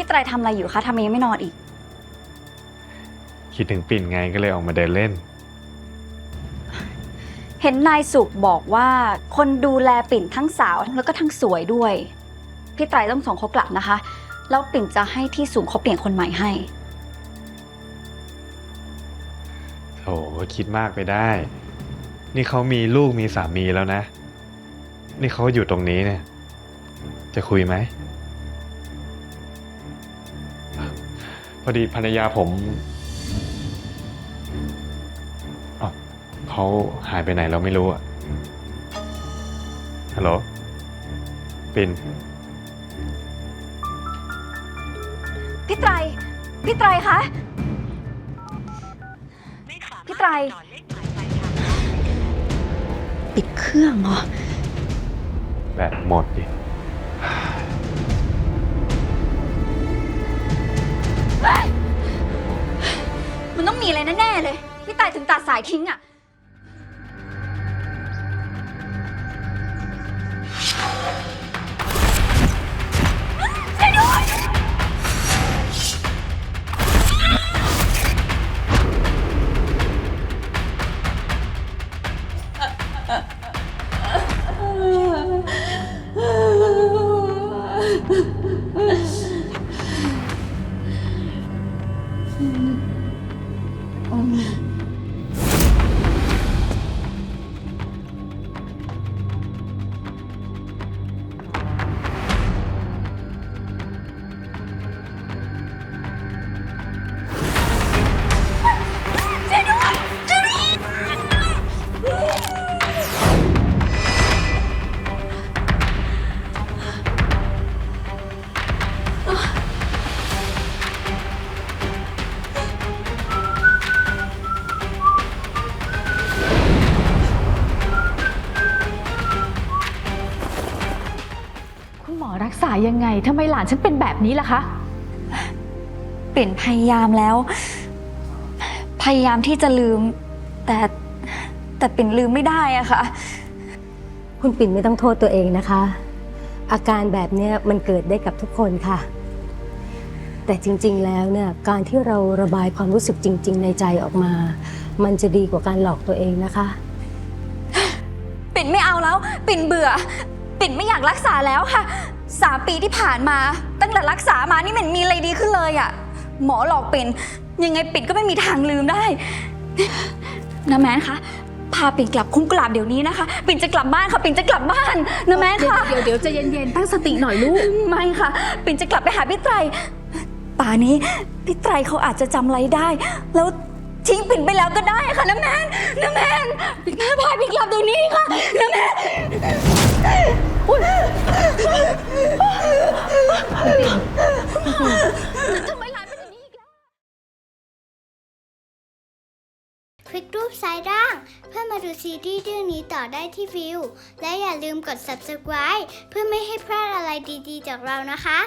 พี่ไตรทำอะไรอยู่คะทำไมยังไม่นอนอีก คิดถึงปิ่นไงก็เลยออกมาเดินเล่น เห็นนายสุขบอกว่า คนดูแลปิ่นทั้งสาวแล้วก็ทั้งสวยด้วย พี่ไตรต้องส่งเขากลับนะคะ แล้วปิ่นจะให้ที่สูงเขาเปลี่ยนคนใหม่ให้โถคิดมากไปได้ นี่เขามีลูกมีสามีแล้วนะ นี่เขาอยู่ตรงนี้เนี่ย จะคุยไหม อดีภรรยาผมอ๋อเขาหายไปไหนเราไม่รู้อะฮัลโหลปิ่นพี่ไตร พี่ไตรคะ พี่ไตร ปิดเครื่องเหรอ แบตหมดดิ แน่ๆเลย พี่ไตรถึงตัดสายทิ้งอะ 嗯 คุณหมอรักษายังไงทำไมหลานฉันเป็นแบบนี้ล่ะคะ ปิ่นพยายามแล้ว พยายามที่จะลืม แต่แต่ปิ่นลืมไม่ได้อะค่ะ คุณปิ่นไม่ต้องโทษตัวเองนะคะ อาการแบบเนี้ยมันเกิดได้กับทุกคนค่ะ แต่จริงๆแล้วเนี่ยการที่เราระบายความรู้สึกจริง ๆ ในใจออกมา มันจะดีกว่าการหลอกตัวเองนะคะ ปิ่นไม่เอาแล้ว ปิ่นเบื่อ ปิ่นไม่อยากรักษาแล้วค่ะสามปีที่ผ่านมา ตั้งแต่รักษามานี่มันมีอะไรดีขึ้นเลยอะหมอหลอกปิ่นยังไงปิ่นก็ไม่มีทางลืมได้นะแม่คะพาปิ่นกลับคุ้งกลาบเดี๋ยวนี้นะคะ ปิ่นจะกลับบ้านค่ะปิ่นจะกลับบ้านนะแม่คะเดี๋ยวเดี๋ยวใจะเย็นๆตั้งสติหน่อยลูกไม่ค่ะ ปิ่นจะกลับไปหาพี่ไตรป่านี้พี่ไตรเขาอาจจะจำอะไรได้ แล้ว ทิ้งปิ่นไปแล้วก็ได้ค่ะน้าแมนน้าแมนน้าพาปิ่กลับเดี๋ยนี้ค่ะน้าแมนเป็นนี้แกคลิกรูปซ้ายล่าง เพื่อมาดูซีรีส์เรื่องนี้ต่อได้ที่วิว และอย่าลืมกด subscribe เพื่อไม่ให้พลาดอะไรดีๆ จากเรานะคะ